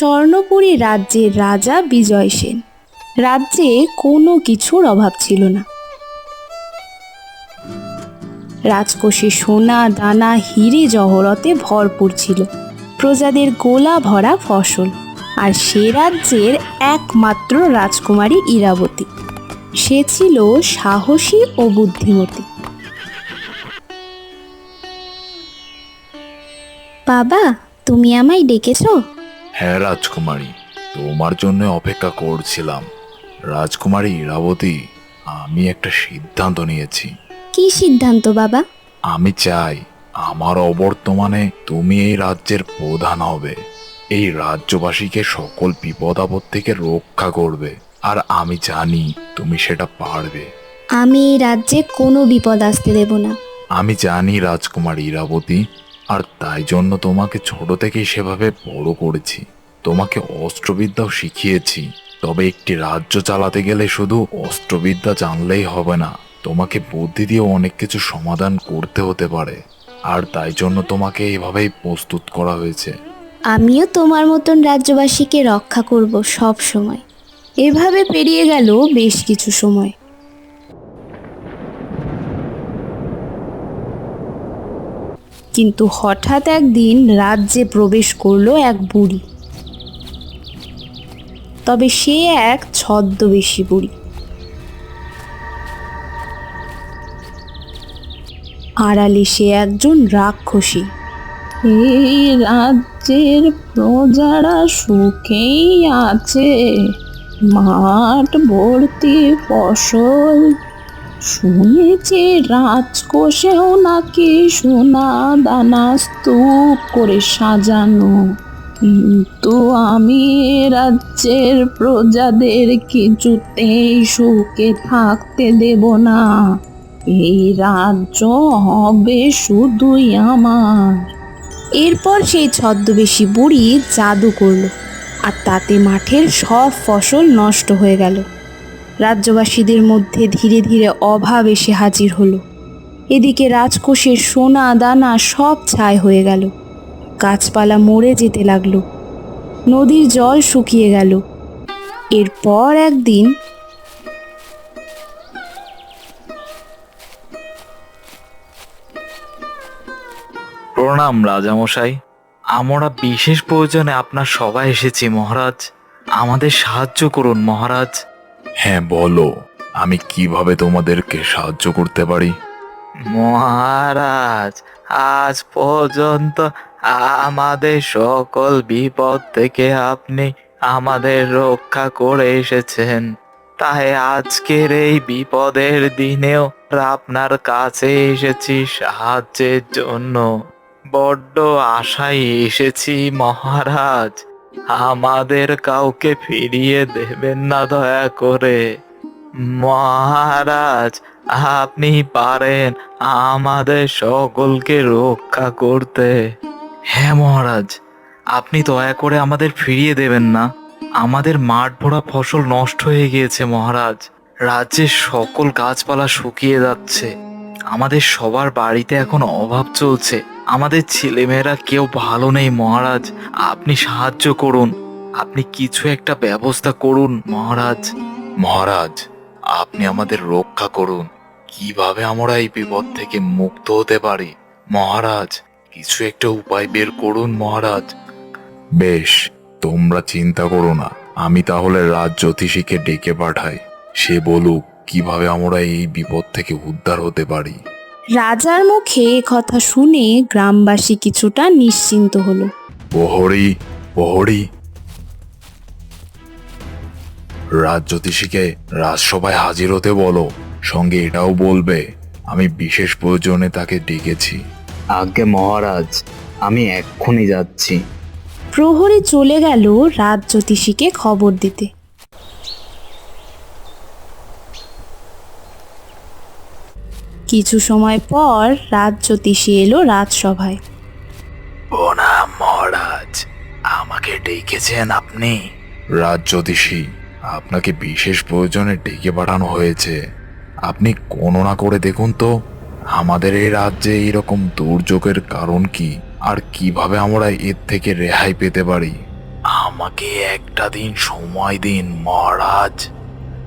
স্বর্ণপুরী রাজ্যের রাজা বিজয় সেন। রাজ্যে কোনো কিছুর অভাব ছিল না। রাজকোষে সোনা, দানা, হিরে, জহরতে ভরপুর ছিল। প্রজাদের গোলা ভরা ফসল। আর সে রাজ্যের একমাত্র রাজকুমারী ইরাবতী। সে ছিল সাহসী ও বুদ্ধিমতী। বাবা, তুমি আমায় ডেকেছো? হ্যাঁ রাজকুমারী তোমার জন্য অপেক্ষা করছিলাম। রাজকুমারী ইরাবতী আমি একটা সিদ্ধান্ত নিয়েছি। কি সিদ্ধান্ত বাবা? আমি চাই আমার অবর্তমানে তুমি এই রাজ্যের প্রধান হবে। এই রাজ্যবাসীকে সকল বিপদ আপদ থেকে রক্ষা করবে। আর আমি জানি তুমি সেটা পারবে। আমি এই রাজ্যে কোনো বিপদ আসতে দেব না। আমি জানি রাজকুমারী ইরাবতী আর তাই জন্য তোমাকে ছোট থেকেই সেভাবে বড় করেছি। তোমাকে অস্ত্রবিদ্যাও শিখিয়েছি। তবে একটি রাজ্য চালাতে গেলে শুধু অস্ত্রবিদ্যা জানলেই হবে না, তোমাকে বুদ্ধি দিয়ে অনেক কিছু সমাধান করতে হতে পারে। আর তাই জন্য তোমাকে এভাবেই প্রস্তুত করা হয়েছে। আমিও তোমার মতন রাজ্যবাসীকে রক্ষা করব সব সময়। এভাবে পেরিয়ে গেল বেশ কিছু সময়। কিন্তু হঠাৎ একদিন রাজ্যে প্রবেশ করল এক বুড়ি। তবে সে এক ছদ্মবেশী বুড়ি। আড়ালে সে একজন রাক্ষসী। এই রাজ্যের প্রজারা সুখেই আছে। মাঠ ভর্তি ফসল। শুনেছি রাজকোষেও নাকি সোনা দানা স্তূপ করে সাজানো। কিন্তু আমি রাজ্যের প্রজাদের কিছুতেই সুখে থাকতে দেব না। এই রাজ্য হবে শুধুই আমার। এরপর সেই ছদ্মবেশী বুড়ি জাদু করল, আর তাতে মাঠের সব ফসল নষ্ট হয়ে গেল। রাজ্যবাসীদের মধ্যে ধীরে ধীরে অভাব এসে হাজির হলো। এদিকে রাজকোষের সোনা দানা সব ছাই হয়ে গেল। গাছপালা মরে যেতে লাগল। নদীর জল শুকিয়ে গেল। এরপর একদিন প্রণাম রাজামশাই। আমরা বিশেষ প্রয়োজনে আপনার সবাই এসেছি মহারাজ। আমাদের সাহায্য করুন মহারাজ। হ্যাঁ বলো। আমি কীভাবে তোমাদেরকে সাহায্য করতে পারি? মহারাজ আজ পর্যন্ত আমাদের সকল বিপদ থেকে আপনি আমাদের রক্ষা করে এসেছেন। তাই আজকের এই বিপদের দিনেও আপনার কাছে এসেছি সাহায্যের জন্য। বড্ড আশায় এসেছি মহারাজ। আমাদের কাউকে ফিরিয়ে দেবেন না দয়া করে। মহারাজ, আপনি পারেন আমাদের সকলকে রক্ষা করতে। হ্যাঁ মহারাজ, আপনি দয়া করে আমাদের ফিরিয়ে দেবেন না। আমাদের মাঠ ভরা ফসল নষ্ট হয়ে গিয়েছে মহারাজ। রাজ্যের সকল গাছপালা শুকিয়ে যাচ্ছে। আমাদের সবার বাড়িতে এখন অভাব চলছে। আমাদের ছেলেমেয়েরা কেউ ভালো নেই মহারাজ, আপনি সাহায্য করুন। আপনি কিছু একটা ব্যবস্থা করুন মহারাজ। মহারাজ, আপনি আমাদের রক্ষা করুন। কীভাবে আমরা এই বিপদ থেকে মুক্ত হতে পারি? মহারাজ কিছু একটা উপায় বের করুন মহারাজ। বেশ তোমরা চিন্তা করো না। আমি তাহলে রাজ জ্যোতিষীকে ডেকে পাঠাই। সে বলুক কীভাবে আমরা এই বিপদ থেকে উদ্ধার হতে পারি। রাজার মুখে কথা শুনে গ্রামবাসী কিছুটা নিশ্চিন্ত হলো। প্রহরী প্রহরী। রাজ জ্যোতিষীকে রাজসভায় হাজির হতে বলো। সঙ্গে এটাও বলবে আমি বিশেষ প্রয়োজনে তাকে ডেকেছি। আজ্ঞে মহারাজ আমি এক্ষুনি যাচ্ছি। প্রহরী চলে গেল রাজ জ্যোতিষীকে খবর দিতে। কিছু সময় পর রাজ জ্যোতিষী এলো রাজসভায়। প্রণাম মহারাজ আমাকে ডেকেছেন আপনি। রাজ জ্যোতিষী আপনাকে বিশেষ প্রয়োজনে ডেকে পাঠানো হয়েছে। আপনি কোনো না করে দেখুন তো। আমাদের এই রাজ্যে এইরকম দুর্যোগের কারণ কি? আর কীভাবে আমরা এর থেকে রেহাই পেতে পারি? আমাকে একটা দিন সময় দিন, মহারাজ।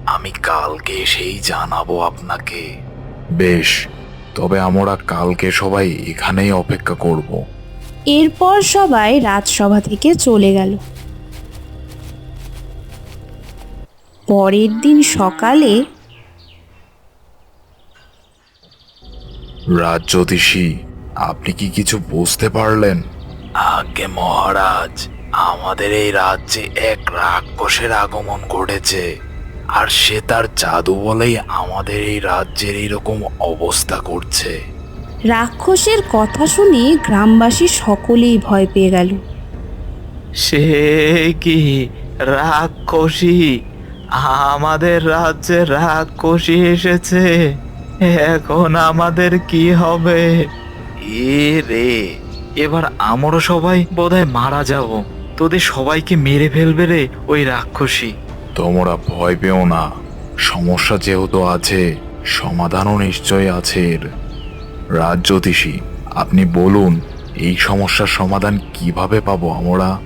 আমি কালকে সেই জানাব আপনাকে। বেশ, তবে আমরা কালকে সবাই এখানেই অপেক্ষা করব। এরপর সবাই রাজসভা থেকে চলে গেল। পরের দিন সকালে রাজ্যতীষী আপনি কি কিছু বুঝতে পারলেন? আগে মহারাজ আমাদের এই রাজ্যে এক রাক্ষসের আগমন ঘটেছে আর সে তার জাদু বলেই আমাদের এই রাজ্যের এইরকম অবস্থা করছে। রাক্ষসের কথা শুনে গ্রামবাসী সকলেই ভয় পেয়ে গেল। সে কি রাক্ষসী? আমাদের রাজ্যে রাক্ষসী এসেছে। এখন আমাদের কি হবে? এ রে, এবার আমরা সবাই বোধহয় মারা যাব। তোদের সবাইকে মেরে ফেলবে রে, ওই রাক্ষসী। তোমরা ভয় পেও না। সমস্যা যেহেতু আছে, সমাধানও নিশ্চয় আছে এর। রাজ্যতীষী আপনি বলুন, এই সমস্যার সমাধান কীভাবে পাবো আমরা?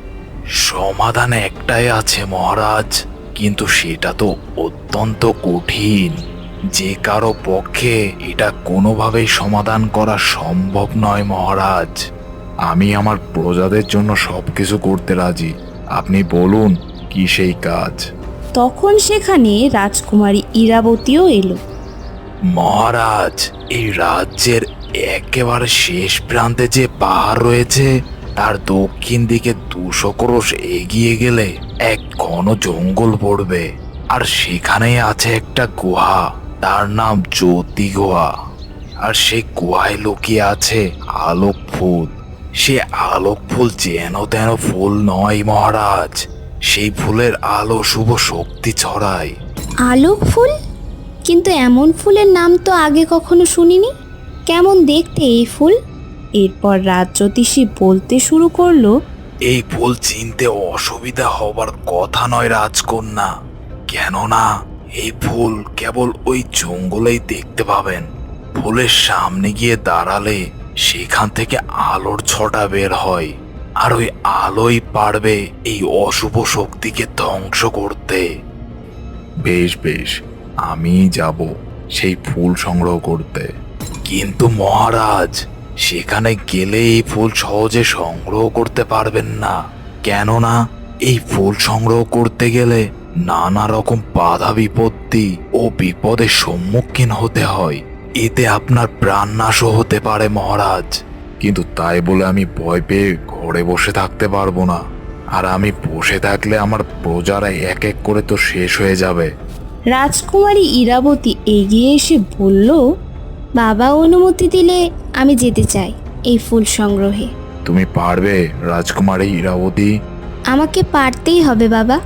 সমাধান একটাই আছে মহারাজ, কিন্তু সেটা তো অত্যন্ত কঠিন। যে কারও পক্ষে এটা কোনোভাবেই সমাধান করা সম্ভব নয় মহারাজ। আমি আমার প্রজাদের জন্য সবকিছু করতে রাজি। আপনি বলুন কি সেই কাজ? তখন সেখানে রাজকুমারী ইরাবতীও এলো। মহারাজ এই রাজ্যের একেবারে শেষ প্রান্তে যে পাহাড় রয়েছে তার দক্ষিণ দিকে দুশো ক্রোশ এগিয়ে গেলে এক ঘন জঙ্গল পড়বে। আর সেখানেই আছে একটা গুহা। তার নাম জ্যোতি গোয়া আর সেই গুহায় লুকিয়ে আছে আলোক ফুল। সে আলোক ফুল যেন তেন ফুল নয় মহারাজ। সেই ফুলের আলো শুভ শক্তি ছড়ায়। আলোক ফুল? কিন্তু এমন ফুলের নাম তো আগে কখনো শুনিনি। কেমন দেখতে এই ফুল? এরপর রাজ্যতীষী বলতে শুরু করল এই ফুল চিনতে অসুবিধা হবার কথা নয় রাজকন্যা। কেননা এই ফুল কেবল ওই জঙ্গলেই দেখতে পাবেন। ফুলের সামনে গিয়ে দাঁড়ালে সেখান থেকে আলোর ছটা বের হয় আর ওই আলোই পারবে এই অশুভ শক্তিকে ধ্বংস করতে। বেশ বেশ আমি যাব সেই ফুল সংগ্রহ করতে। কিন্তু মহারাজ সেখানে গেলে এই ফুল সহজে সংগ্রহ করতে পারবেন না। কেননা এই ফুল সংগ্রহ করতে গেলে নানা রকম বাধা বিপত্তি ও বিপদের সম্মুখীন হতে হয়। এতে আপনার প্রাণনাশও হতে পারে মহারাজ। কিন্তু তাই বলে আমি ভয় পেয়ে ঘরে বসে থাকতে পারব না। আর আমি বসে থাকলে আমার প্রজারা এক এক করে তো শেষ হয়ে যাবে। রাজকুমারী ইরাবতী এগিয়ে এসে বলল বাবা অনুমতি দিলে আমি যেতে চাই এই ফুল সংগ্রহে। তুমি পারবে রাজকুমারী ইরাবতী। আমাকে পারতেই হবে বাবা।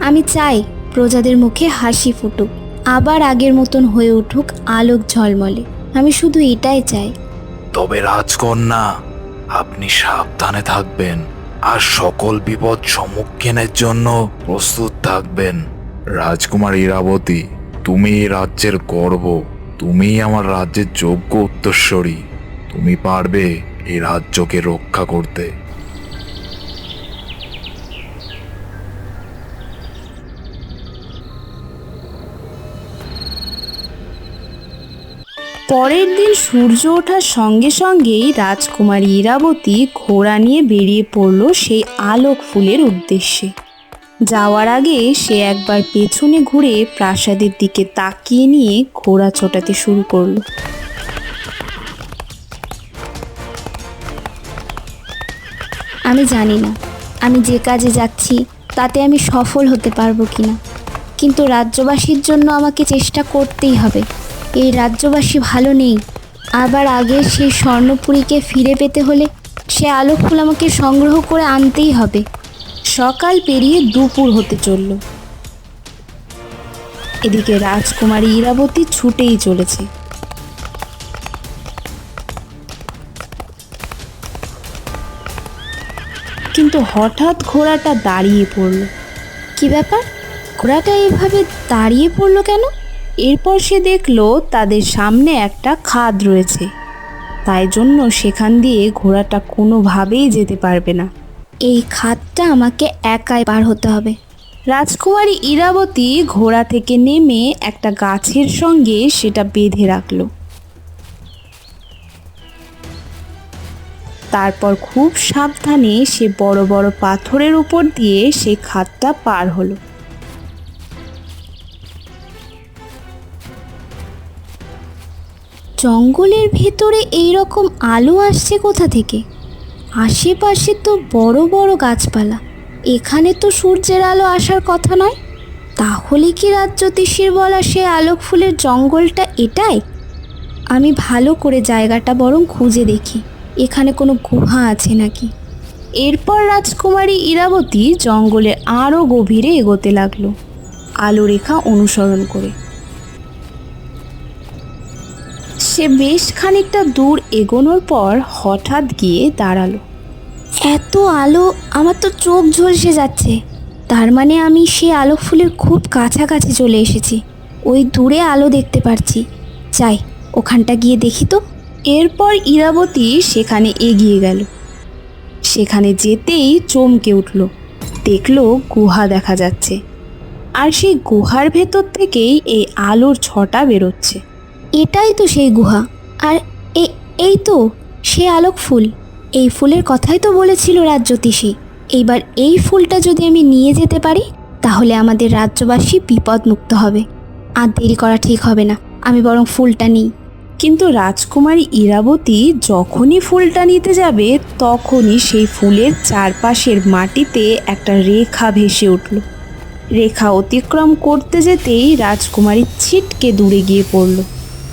আমি চাই প্রজাদের মুখে হাসি ফুটুক, আবার আগের মতন হয়ে উঠুক আলোক ঝলমলে। আমি শুধু এটাই চাই। তবে রাজকন্যা, আপনি সাবধানে থাকবেন আর সকল বিপদ সম্মুখীনের জন্য প্রস্তুত থাকবেন। রাজকুমার ইরাবতী, তুমি এই রাজ্যের গর্ব, তুমিই আমার রাজ্যের যোগ্য উত্তরস্বরী। তুমি পারবে এই রাজ্যকে রক্ষা করতে। পরের দিন সূর্য ওঠার সঙ্গে সঙ্গেই রাজকুমারী ইরাবতী ঘোড়া নিয়ে বেরিয়ে পড়ল সেই আলোক ফুলের উদ্দেশ্যে। যাওয়ার আগে সে একবার পেছনে ঘুরে প্রাসাদের দিকে তাকিয়ে নিয়ে ঘোড়া ছোটাতে শুরু করল। আমি জানি না, আমি যে কাজে যাচ্ছি, তাতে আমি সফল হতে পারব কিনা। কিন্তু রাজ্যবাসীর জন্য আমাকে চেষ্টা করতেই হবে। এই রাজ্যবাসী ভালো নেই। আবার আগে সেই স্বর্ণপুরীকে ফিরে পেতে হলে সে আলো ফুল আমাকে সংগ্রহ করে আনতেই হবে। সকাল পেরিয়ে দুপুর হতে চলল। এদিকে রাজকুমারী ইরাবতী ছুটেই চলেছে। কিন্তু হঠাৎ ঘোড়াটা দাঁড়িয়ে পড়ল। কি ব্যাপার? ঘোড়াটা এভাবে দাঁড়িয়ে পড়ল কেন? এরপর সে দেখল তাদের সামনে একটা খাদ রয়েছে। তাই জন্য সেখান দিয়ে ঘোড়াটা কোনোভাবেই যেতে পারবে না। এই খাদটা আমাকে একাই পার হতে হবে। রাজকুমারী ইরাবতী ঘোড়া থেকে নেমে একটা গাছের সঙ্গে সেটা বেঁধে রাখল। তারপর খুব সাবধানে সে বড় বড় পাথরের উপর দিয়ে সেই খাদটা পার হলো। জঙ্গলের ভেতরে এই রকম আলো আসছে কোথা থেকে? আশেপাশে তো বড় বড় গাছপালা। এখানে তো সূর্যের আলো আসার কথা নয়। তাহলে কি রাত জ্যোতিষীর বলা সে আলোক ফুলের জঙ্গলটা এটাই? আমি ভালো করে জায়গাটা বরং খুঁজে দেখি। এখানে কোনো গুহা আছে নাকি? এরপর রাজকুমারী ইরাবতী জঙ্গলে আরও গভীরে এগোতে লাগল। আলো রেখা অনুসরণ করে। সে বেশ খানিকটা দূর এগোনোর পর হঠাৎ গিয়ে দাঁড়াল। এত আলো আমার তো চোখ ঝলসে যাচ্ছে। তার মানে আমি সে আলোক ফুলের খুব কাছাকাছি চলে এসেছি। ওই দূরে আলো দেখতে পারছি। যাই ওখানটা গিয়ে দেখি তো। এরপর ইরাবতী সেখানে এগিয়ে গেল। সেখানে যেতেই চমকে উঠল। দেখল গুহা দেখা যাচ্ছে। আর সেই গুহার ভেতর থেকেই এই আলোর ছটা বেরোচ্ছে। এটাই তো সেই গুহা। আর এই তো সে আলোক ফুল। এই ফুলের কথাই তো বলেছিল রাজ্যতীষী। এইবার এই ফুলটা যদি আমি নিয়ে যেতে পারি, তাহলে আমাদের রাজ্যবাসী বিপদমুক্ত হবে। আর দেরি করা ঠিক হবে না। আমি বরং ফুলটা নিই। কিন্তু রাজকুমারী ইরাবতী যখনই ফুলটা নিতে যাবে, তখনই সেই ফুলের চারপাশের মাটিতে একটা রেখা ভেসে উঠল। রেখা অতিক্রম করতে যেতেই রাজকুমারী ছিটকে দূরে গিয়ে পড়ল।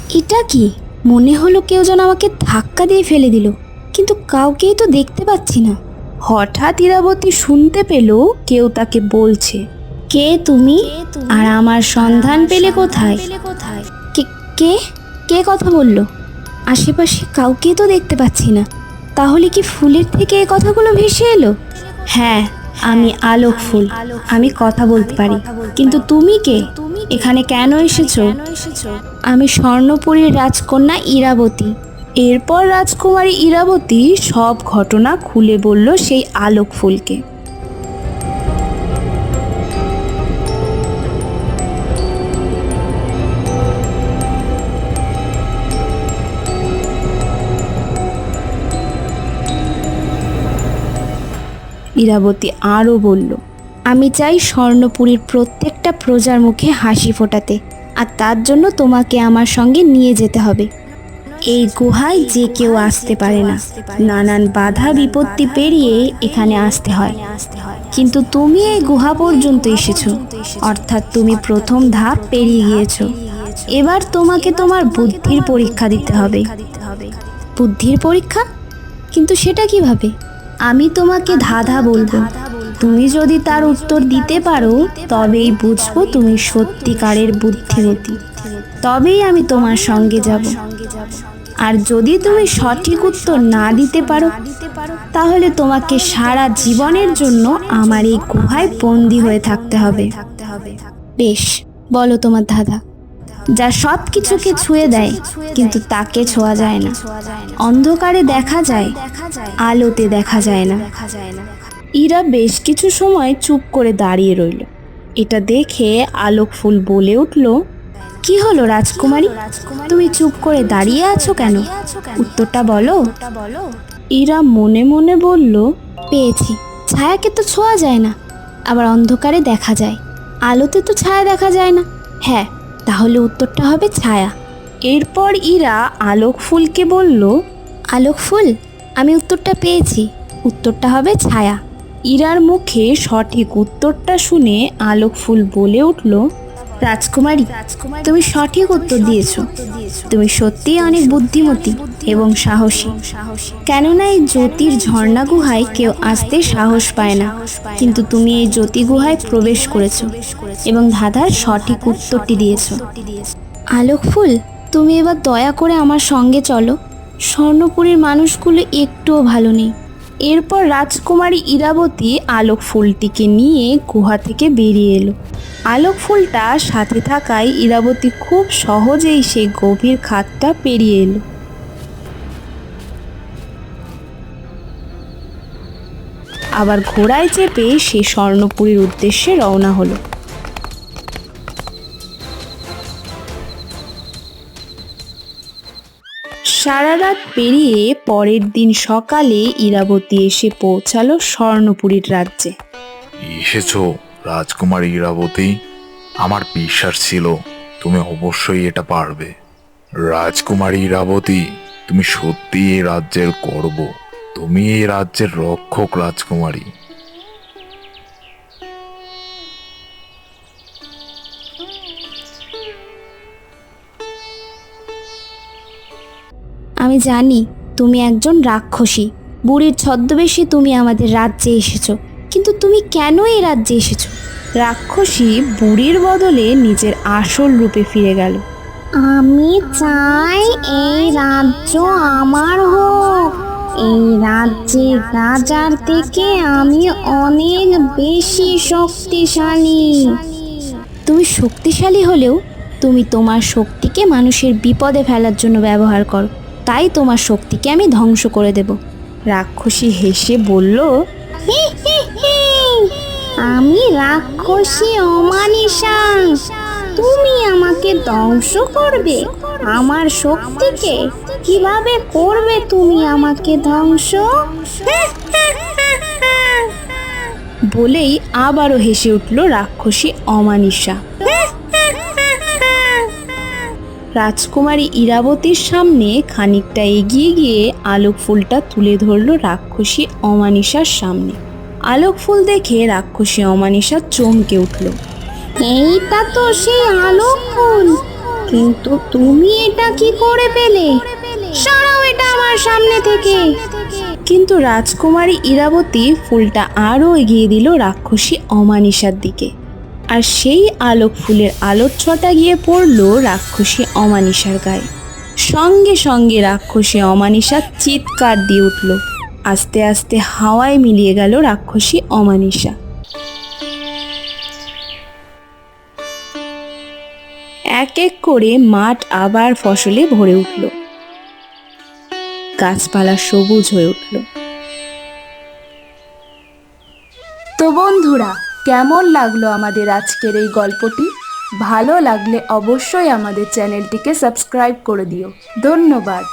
এটা কি? মনে হলো কেউ যেন আমাকে ধাক্কা দিয়ে ফেলে দিল কিন্তু কাউকেই তো দেখতে পাচ্ছি না। হঠাৎ ইরাবতী শুনতে পেল কেউ তাকে বলছে কে তুমি? আর আমার সন্ধান পেলে কোথায়? কে কে? কে কথা বলল? আশেপাশে কাউকে তো দেখতে পাচ্ছি না। তাহলে কি ফুলের থেকে এই কথাগুলো ভেসে এলো? হ্যাঁ আমি আলোক ফুল আমি কথা বলতে পারি। কিন্তু তুমি কে? এখানে কেন এসেছ? আমি স্বর্ণপুরীর রাজকন্যা ইরাবতী। এরপর রাজকুমারী ইরাবতী সব ঘটনা খুলে বলল সেই আলোক ফুলকে। ইরাবতী আরও বলল আমি চাই স্বর্ণপুরীর প্রত্যেকটা প্রজার মুখে হাসি ফোটাতে, আর তার জন্য তোমাকে আমার সঙ্গে নিয়ে যেতে হবে। এই গুহায় যে কেউ আসতে পারে না। নানান বাধা বিপত্তি পেরিয়ে এখানে আসতে হয়। কিন্তু তুমি এই গুহা পর্যন্ত এসেছ। অর্থাৎ তুমি প্রথম ধাপ পেরিয়ে গিয়েছো। এবার তোমাকে তোমার বুদ্ধির পরীক্ষা দিতে হবে। বুদ্ধির পরীক্ষা? কিন্তু সেটা কীভাবে? আমি তোমাকে ধাঁধা বলব। তুমি যদি তার উত্তর দিতে পারো, তবেই বুঝব তুমি সত্যিকারের বুদ্ধিমতী। তবেই আমি তোমার সঙ্গে যাব। আর যদি তুমি সঠিক উত্তর না দিতে পারো, তাহলে তোমাকে সারা জীবনের জন্য আমার এই গুহায় বন্দি হয়ে থাকতে হবে। বেশ, বলো তোমার দাদা। যা সব কিছুকে ছুঁয়ে দেয়, কিন্তু তাকে ছোঁয়া যায় না। অন্ধকারে দেখা যায়, আলোতে দেখা যায় না। ইরা বেশ কিছু সময় চুপ করে দাঁড়িয়ে রইল। এটা দেখে আলোক ফুল বলে উঠল, কি হলো রাজকুমারী? তুমি চুপ করে দাঁড়িয়ে আছো কেন? উত্তরটা বলো। ইরা মনে মনে বলল, পেয়েছি, ছায়াকে তো ছোঁয়া যায় না, আবার অন্ধকারে দেখা যায়। আলোতে তো ছায়া দেখা যায় না। হ্যাঁ তাহলে উত্তরটা হবে ছায়া। এরপর ইরা আলোক ফুলকে বলল, আলোক ফুল, আমি উত্তরটা পেয়েছি। উত্তরটা হবে ছায়া। ইরার মুখে সঠিক উত্তরটা শুনে আলোক ফুল বলে উঠল, রাজকুমারী, তুমি সঠিক উত্তর দিয়েছ। তুমি সত্যিই অনেক বুদ্ধিমতী এবং সাহসী। কেননা এই জ্যোতির ঝর্ণা গুহায় কেউ আসতে সাহস পায় না। কিন্তু তুমি এই জ্যোতি গুহায় প্রবেশ করেছ এবং ধাঁধার সঠিক উত্তরটি দিয়েছ। আলোক ফুল, তুমি এবার দয়া করে আমার সঙ্গে চলো। স্বর্ণপুরীর মানুষগুলো একটুও ভালো নেই। এরপর রাজকুমারী ইরাবতী আলোক ফুলটিকে নিয়ে গুহা থেকে বেরিয়ে এলো। আলোক ফুলটা সাথে থাকায় ইরাবতী খুব সহজেই সেই গভীর খাতটা পেরিয়ে এলো। আবার ঘোড়ায় চেপে সে স্বর্ণপুরীর উদ্দেশ্যে রওনা হলো। সারা রাত পেরিয়ে পরের দিন সকালে ইরাবতী এসে পৌঁছালো স্বর্ণপুরীর রাজ্যে। এসেছ রাজকুমার ইরাবতী, আমার বিশ্বাস ছিল তুমি অবশ্যই এটা পারবে। রাজকুমারী ইরাবতী, তুমি সত্যি এই রাজ্যের গর্ব। তুমি এই রাজ্যের রক্ষক রাজকুমারী। আমি জানি তুমি একজন রাক্ষসী। বুড়ির ছদ্মবেশে তুমি আমাদের রাজ্যে এসেছ। কিন্তু তুমি কেন এই রাজ্যে এসেছ? রাক্ষসী বুড়ির বদলে নিজের আসল রূপে ফিরে গেল। আমি চাই এই রাজ্য আমার হোক। এই রাজ্যে রাজার থেকে আমি অনেক বেশি শক্তিশালী। তুমি শক্তিশালী হলেও তুমি তোমার শক্তিকে মানুষের বিপদে ফেলার জন্য ব্যবহার করো। তাই তোমার শক্তিকে আমি ধ্বংস করে দেব। রাক্ষসী হেসে বলল আমি রাক্ষসী অমানিসা। তুমি আমাকে ধ্বংস করবে। আমার শক্তিকে কীভাবে করবে তুমি আমাকে ধ্বংস? বলেই আবারও হেসে উঠল রাক্ষসী অমানিসা। রাজকুমারী ইরাবতীর সামনে খানিকটা এগিয়ে গিয়ে আলোক ফুলটা তুলে ধরল রাক্ষসী অমানিসার সামনে। আলোক ফুল দেখে রাক্ষসী অমানিসা চমকে উঠল। এইটা তো সেই আলোক ফুল। কিন্তু তুমি এটা কি করে পেলে? সরাও এটা আমার সামনে থেকে। কিন্তু রাজকুমারী ইরাবতী ফুলটা আরও এগিয়ে দিল রাক্ষসী অমানিসার দিকে। আর সেই আলোক ফুলের আলোর ছটা গিয়ে পড়ল রাক্ষসী অমানিসার গায়ে। সঙ্গে সঙ্গে রাক্ষসী অমানিসা চিৎকার দিয়ে উঠল। আস্তে আস্তে হাওয়ায় মিলিয়ে গেল রাক্ষসী অমানিসা এক এক করে মাঠ আবার ফসলে ভরে উঠল। গাছপালা সবুজ হয়ে উঠল। তো বন্ধুরা কেমন লাগল আমাদের আজকের এই গল্পটি? ভালো লাগলে অবশ্যই আমাদের চ্যানেলটিকে সাবস্ক্রাইব করে দিও। ধন্যবাদ।